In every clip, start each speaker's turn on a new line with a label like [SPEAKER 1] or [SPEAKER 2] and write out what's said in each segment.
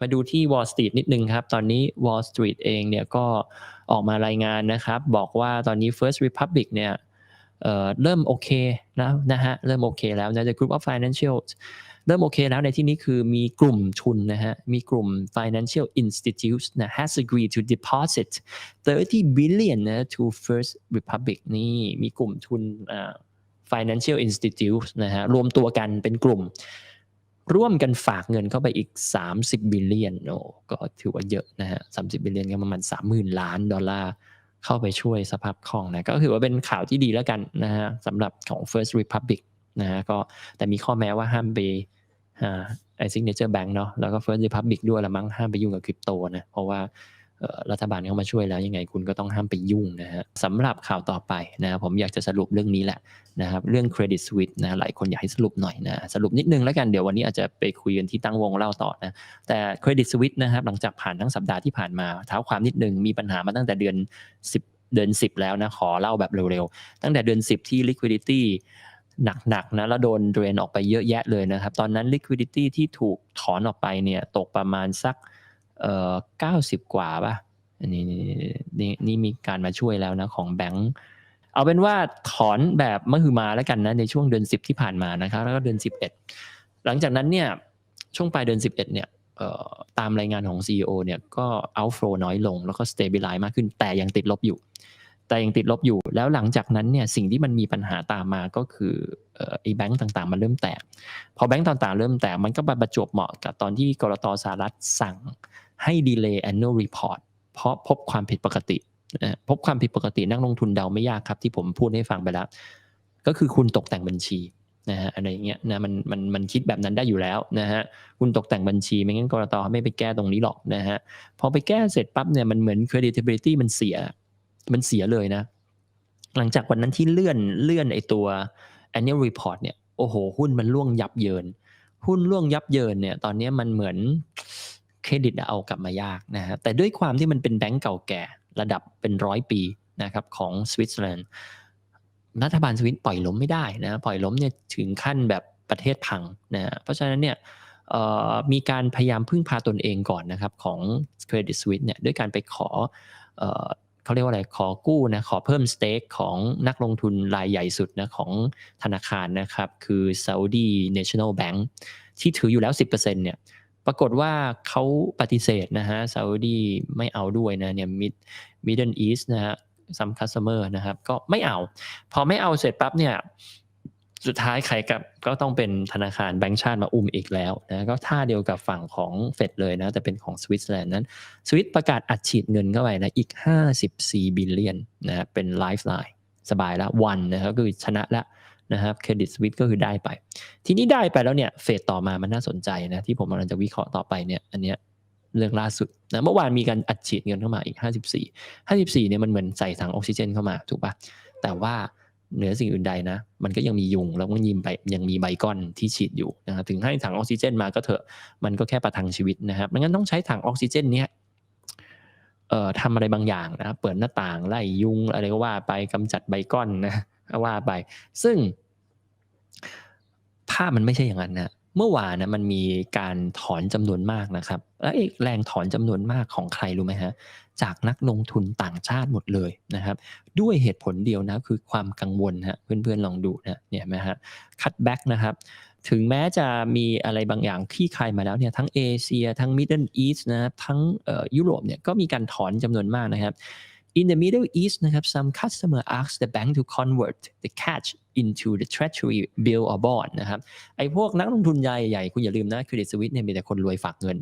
[SPEAKER 1] มาดูที่ Wall Street นิดนึงครับ ตอนนี้ Wall Street เองเนี่ยก็ออกมารายงานนะครับ บอกว่าตอนนี้ First Republic เนี่ยเเริ่มโอเคแล้วนะฮะ เริ่มโอเคแล้วนะ The Group of Financial เริ่มโอเคแล้วในที่นี้คือมีกลุ่มทุนนะฮะ มีกลุ่ม financial institutes นะ has agreed to deposit 30 billion นะ to First Republic นี่มีกลุ่มทุน financial institutes นะฮะ รวมตัวกันเป็นกลุ่ม ร่วมกันฝากเงินเข้าไปอีก 30 บิลเลียนโอ้ก็ถือว่าเยอะนะฮะ30บิลเลียนก็ประมาณ 30,000 ล้านดอลลาร์เข้าไปช่วยสภาพคล่องนะ ก็ถือว่าเป็นข่าวที่ดีแล้วกันนะฮะสำหรับของ First Republic นะฮะก็แต่มีข้อแม้ว่าห้ามไปอ่าไอซิงเนเจอร์แบงก์เนาะแล้วก็ First Republic ด้วยละมั้งห้ามไปยุ่งกับคริปโตนะ เพราะว่า รัฐบาลเข้ามาช่วยแล้วยังไงคุณก็ต้องห้ามไปยุ่งนะฮะสำหรับข่าวต่อไปนะผมอยากจะสรุปเรื่องนี้แหละนะครับเรื่อง Credit Suisse นะหลายคนอยากให้สรุปหน่อยนะสรุปนิดนึงแล้วกันเดี๋ยววันนี้อาจจะไปคุยกันที่ตั้งวงเล่าต่อนะแต่ Credit Suisse นะครับหลังจากผ่านทั้งสัปดาห์ที่ผ่านมาเท้าความนิดนึงมีปัญหามาตั้งแต่เดือน 10 เดือน 10 แล้วนะขอเล่าแบบเร็วๆ ตั้งแต่เดือน 10 ที่ liquidity หนักๆนะแล้วโดน drain ออกไปเยอะแยะเลยนะครับตอนนั้น liquidity ที่ถูกถอนออกไปเนี่ยตกประมาณสัก เอ่อ90กว่าป่ะอันนี้นี่นี่นี่มีการมาช่วยแล้วนะของแบงก์เอาเป็นว่าถอนแบบมหึมาแล้วกันนะในช่วงเดือน10ที่ผ่านมานะครับแล้วก็เดือน11หลังจากนั้นเนี่ยช่วงปลายเดือน11เนี่ยเอ่อตามรายงานของ CEO เนี่ยก็ outflow น้อยลงแล้วก็ stabilize มากขึ้น แต่ยังติดลบอยู่ แต่ยังติดลบอยู่ แล้วหลังจากนั้นเนี่ยสิ่งที่มันมีปัญหาตามมาก็คืออ่อไอ้แบงก์ต่างๆ มันเริ่มแตก พอแบงก์ต่างๆ เริ่มแตก มันก็มาประจวบเหมาะกับตอนที่กรตสหรัฐสั่ง ให้ delay annual report เพราะพบความผิดปกติพบความผิดปกตินักลงทุนเดาไม่ยากครับที่ผมพูดให้ฟังไปแล้ว ก็คือคุณตกแต่งบัญชีนะฮะอะไรเงี้ยนะมันมันมันคิดแบบนั้นได้อยู่แล้วนะฮะคุณตกแต่งบัญชีไม่งั้นกรตไม่ไปแก้ตรงนี้หรอกนะฮะพอไปแก้เสร็จปั๊บเนี่ยมันเหมือน credibility มันเสียมันเสียเลยนะ หลังจากวันนั้นที่เลื่อนเลื่อนไอตัว annual report เนี่ยโอ้โห หุ้นมันล่วงยับเยิน หุ้นล่วงยับเยินเนี่ย ตอนนี้มันเหมือน เครดิตเอากลับมายากนะฮะแต่ด้วยความที่มันเป็นแบงก์เก่าแก่ระดับเป็นร้อยปีนะครับของสวิตเซอร์แลนด์รัฐบาลสวิตปล่อยล้มไม่ได้นะปล่อยล้มเนี่ยถึงขั้นแบบประเทศพังนะเพราะฉะนั้นเนี่ยมีการพยายามพึ่งพาตนเองก่อนนะครับของ Credit Suisse เนี่ยด้วยการไปขอเอเขาเรียกว่าอะไรขอกู้นะขอเพิ่มสเต็กของนักลงทุนรายใหญ่สุดนะของธนาคารนะครับคือ Saudi National Bank ที่ถืออยู่แล้ว 10%เนี่ย ปรากฏว่าเขาปฏิเสธนะฮะซาอุดีไม่เอาด้วยนะเนี่ยมิดมิดเดิลอีสนะฮะซัมคัสเตอร์นะครับก็ไม่เอา พอไม่เอาเสร็จปั๊บเนี่ยสุดท้ายใครกับก็ต้องเป็นธนาคารแบงก์ชาติมาอุ้มอีกแล้วนะก็ท่าเดียวกับฝั่งของเฟดเลยนะ แต่เป็นของสวิตเซอร์แลนด์นั้นสวิตประกาศอัดฉีดเงินเข้าไปนะ อีก 54 บิลเลียนนะเป็นไลฟ์ไลน์สบายล้ววันนะครับก็คือชนะล้ว นะครับเครดิตสวิตก็คือได้ไป ทีนี้ได้ไปแล้วเนี่ยเฟสต่อมามันน่าสนใจนะที่ผมกำลังจะวิเคราะห์ต่อไปเนี่ยอันเนี้ยเรื่องล่าสุดนะเมื่อวานมีการอัดฉีดเงินเข้ามาอีก 54 54เนี่ยมันเหมือนใส่ถังออกซิเจนเข้ามาถูกปะแต่ว่าเหนือสิ่งอื่นใดนะ มันก็ยังมียุงแล้วก็ยิมไปยังมีใบก้อนที่ฉีดอยู่นะครับถึงให้ถังออกซิเจนมาก็เถอะมันก็แค่ประทังชีวิตนะครับงั้นต้องใช้ถังออกซิเจนเนี้ยเอ่อทำอะไรบางอย่างนะเปิดหน้าต่างไล่ยุงอะไรก็ว่าไปกำจัดใบก้อนนะ ว่าไป ซึ่ง ภาพมันไม่ใช่อย่างนั้นนะเมื่อวานนะมันมีการถอนจำนวนมากนะครับ และไอ้แรงถอนจำนวนมากของใครรู้ไหมฮะ จากนักลงทุนต่างชาติหมดเลยนะครับ ด้วยเหตุผลเดียวนะคือความกังวลฮะเพื่อนๆลองดูนะเนี่ยไหมฮะคัตแบ็กนะครับถึงแม้จะมีอะไรบางอย่างคลี่คลายมาแล้วเนี่ยทั้งเอเชีย ทั้งมิดเดิลอีสต์นะครับทั้งยุโรปเนี่ยก็มีการถอนจำนวนมากนะครับ In the Middle East นะครับ some customer ask the bank to convert the cash into the treasury bill or bond นะครับไอ้พวกนักลงทุนใหญ่ๆ คุณอย่าลืมนะเครดิตสวิตเนี่ยมีแต่คนรวยฝากเงิน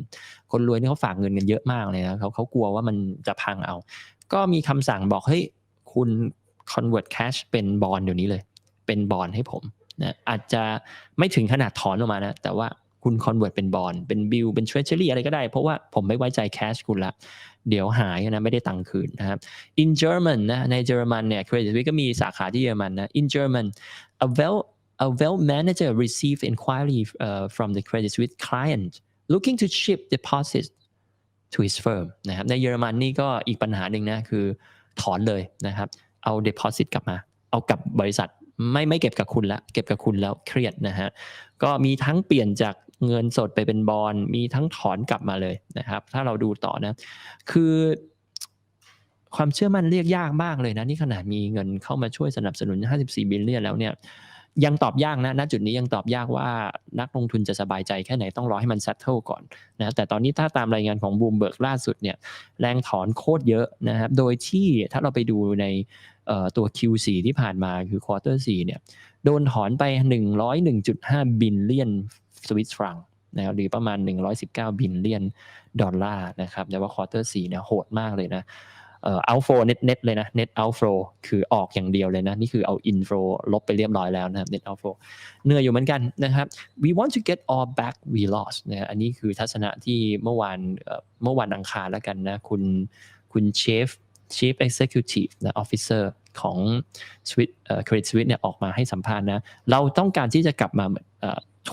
[SPEAKER 1] คนรวยนี่เขาฝากเงินกันเยอะมากเลยนะเขาเขากลัวว่ามันจะพังเอา ก็มีคำสั่งบอกเฮ้ยคุณ convert cash เป็นบอลเดี๋ยวนี้เลย เป็นบอลให้ผมนะอาจจะไม่ถึงขนาดถอนออกมานะ แต่ว่า คุณ convert เป็นบอลเป็นบิลเป็น treasury อะไรก็ได้ เพราะว่าผมไม่ไว้ใจ cash คุณละ เดี๋ยวหายนะไม่ได้ตังค์คืนนะครับ in German นะในเยอรมันเนี่ย Credit Suisse ก็มีสาขาที่เยอรมันนะ in German a well a well manager received inquiry uh, from the Credit Suisse client looking to ship deposits to his firm นะครับในเยอรมันนี่ก็อีกปัญหาหนึ่งนะคือถอนเลยนะครับ เอา deposit กลับมา เอากลับบริษัทไม่ไม่เก็บกับคุณละเก็บกับคุณแล้วเครียดนะฮะก็มีทั้งเปลี่ยนจาก เงินสดไปเป็นบอลมีทั้งถอนกลับมาเลยนะครับ ถ้าเราดูต่อนะ คือ ความเชื่อมั่นเรียกยากมากเลยนะ นี่ขนาดมีเงินเข้ามาช่วยสนับสนุน 54 บิลเลียนแล้วเนี่ยยังตอบยากนะ ณ จุดนี้ยังตอบยากว่านักลงทุนจะสบายใจแค่ไหนต้องรอให้มัน settle ก่อนนะ แต่ตอนนี้ถ้าตามรายงานของบูมเบิร์กล่าสุดเนี่ยแรงถอนโคตรเยอะนะครับ โดยที่ถ้าเราไปดูในตัว Q4 ที่ผ่านมาคือ quarter 4เนี่ย โดนถอนไป 101.5 บิลเลียน สวิสฟรังนะครับหรือประมาณ 119 บิลเลียนดอลลาร์นะครับแต่ว่า quarter 4เนี่ยโหดมากเลยนะเอ่อ outflow net net เลยนะ net outflow คือออกอย่างเดียวเลยนะ นี่คือเอา inflow ลบไปเรียบร้อยแล้วนะครับ net outflow เหนื่อยอยู่เหมือนกันนะครับ we want to get all back we lost นะอันนี้คือทัศนะที่เมื่อวานเมื่อวันอังคารแล้วกันนะคุณคุณเชฟ Chief Executive นะ Officer ของ Swiss เอ่อ Credit Suisse เนี่ยออกมาให้สัมภาษณ์นะ เราต้องการที่จะกลับมา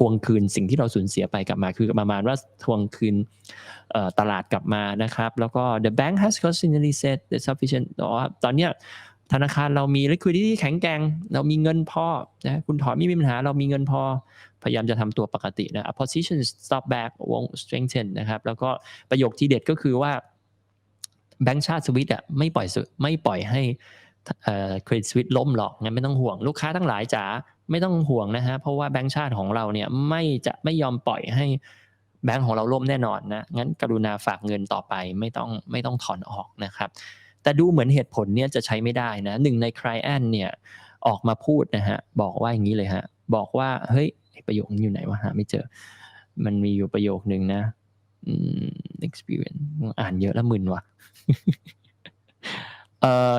[SPEAKER 1] วงคืนสิ่งที่เราสูญเสียไปกลับมา คือประมาณว่าทวงคืนตลาดกลับมานะครับ แล้วก็ the bank has constantly said that sufficient แต่ว่าตอนเนี้ยธนาคารเรามี liquidity แข็งแกร่งเรามีเงินพอนะคุณถอนไม่มีปัญหาเรามีเงินพอ พยายามจะทำตัวปกตินะ A position stop back won't strengthen นะครับ แล้วก็ประโยคที่เด็ดก็คือว่าแบงก์ชาติสวิตอะไม่ปล่อยไม่ปล่อยให้เครดิตสวิตล้มหรอกงั้นไม่ต้องห่วงลูกค้าทั้งหลายจ๋า ไม่ต้องห่วงนะฮะเพราะว่าแบงก์ชาติของเราเนี่ยไม่จะไม่ยอมปล่อยให้แบงก์ของเราล่มแน่นอนนะงั้นกรุณาฝากเงินต่อไปไม่ต้องไม่ต้องถอนออกนะครับ แต่ดูเหมือนเหตุผลเนี่ยจะใช้ไม่ได้นะหนึ่งในคลแอนเนี่ยออกมาพูดนะฮะบอกว่าอย่างนี้เลยฮะบอกว่าเฮ้ยประโยคนี้อยู่ไหนวะหาไม่เจอ มันมีอยู่ประโยคนึงนะอืม experience อ่านเยอะแล้วมึนวะเออ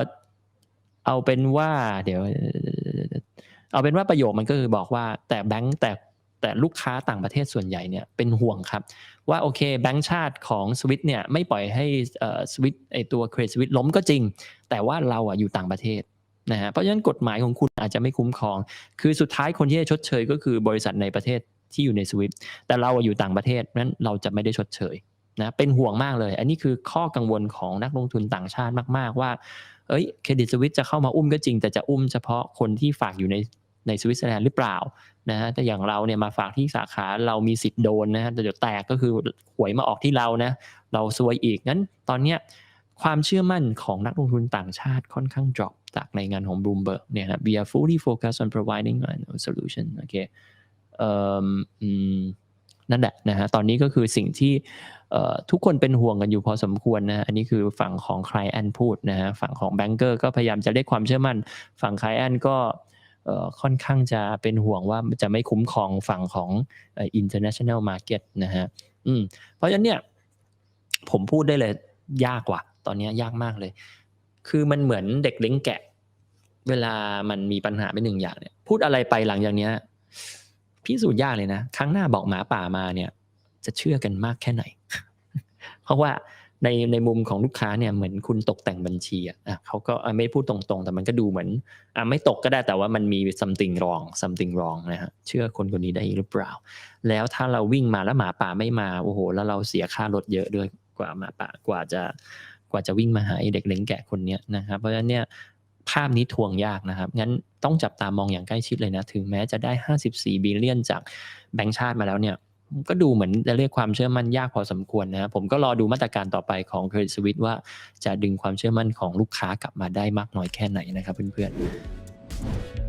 [SPEAKER 1] เอาเป็นว่า เดี๋ยว เอาเป็นว่าประโยคมันก็คือบอกว่าแต่แบงก์แต่แต่ลูกค้าต่างประเทศส่วนใหญ่เนี่ยเป็นห่วงครับ ว่าโอเคแบงก์ชาติของสวิตเนี่ยไม่ปล่อยให้เอ่อสวิตไอตัวเครดิตสวิตล้มก็จริง แต่ว่าเราอะอยู่ต่างประเทศนะฮะเพราะฉะนั้นกฎหมายของคุณอาจจะไม่คุ้มครอง คือสุดท้ายคนที่จะชดเชยก็คือบริษัทในประเทศที่อยู่ในสวิตแต่เราอะอยู่ต่างประเทศนั้นเราจะไม่ได้ชดเชยนะเป็นห่วงมากเลย อันนี้คือข้อกังวลของนักลงทุนต่างชาติมาก ๆ ว่าเอ้ยเครดิตสวิตจะเข้ามาอุ้มก็จริง แต่จะอุ้มเฉพาะคนที่ฝากอยู่ใน ในสวิตเซอร์แลนด์หรือเปล่านะฮะแต่อย่างเราเนี่ยมาฝากที่สาขาเรามีสิทธิ์โดนนะฮะแต่เดี๋ยวแตกก็คือหวยมาออกที่เรานะ เราซวยอีกงั้นตอนเนี้ยความเชื่อมั่นของนักลงทุนต่างชาติค่อนข้าง drop จากในงานของ Bloomberg เนี่ยนะ we are fully focused on providing a solution โอเคเอ่อนั่นแหละนะฮะตอนนี้ก็คือสิ่งที่ทุกคนเป็นห่วงกันอยู่พอสมควรนะอันนี้คือฝั่งของ client พูดนะฮะฝั่งของ banker ก็พยายามจะเรียกความเชื่อมั่น ฝั่ง client ก็ ค่อนข้างจะเป็นห่วงว่าจะไม่คุ้มครองฝั่งของ international market นะฮะอืมเพราะฉะนั้นเนี่ยผมพูดได้เลยยากกว่า ตอนนี้ยากมากเลย คือมันเหมือนเด็กเลี้ยงแกะ เวลามันมีปัญหาเป็นหนึ่งอย่างเนี่ย พูดอะไรไปหลังจากเนี้ยพิสูจน์ยากเลยนะ ครั้งหน้าบอกหมาป่ามาเนี่ย จะเชื่อกันมากแค่ไหน เพราะว่า ในในมุมของลูกค้าเนี่ยเหมือนคุณตกแต่งบัญชีอะเขาก็ไม่พูดตรงๆ แต่มันก็ดูเหมือนอะไม่ตกก็ได้แต่ว่ามันมี something wrong something wrong นะฮะเชื่อคนคนนี้ได้หรือเปล่า แล้วถ้าเราวิ่งมาแล้วหมาป่าไม่มาโอ้โห แล้วเราเสียค่ารถเยอะด้วยกว่าหมาป่ากว่าจะกว่าจะวิ่งมาหาเด็กเล้งแกะคนเนี้ยนะครับเพราะฉะนั้นเนี่ยภาพนี้ทวงยากนะครับ งั้นต้องจับตามองอย่างใกล้ชิดเลยนะ ถึงแม้จะได้ 54บิลเลียนจากแบงก์ชาติมาแล้วเนี่ย ก็ดูเหมือนจะเรียกความเชื่อมั่นยากพอสมควรนะครับผมก็รอดูมาตรการต่อไปของ Credit Suisse ว่าจะดึงความเชื่อมั่นของลูกค้ากลับมาได้มากน้อยแค่ไหนนะครับเพื่อนๆ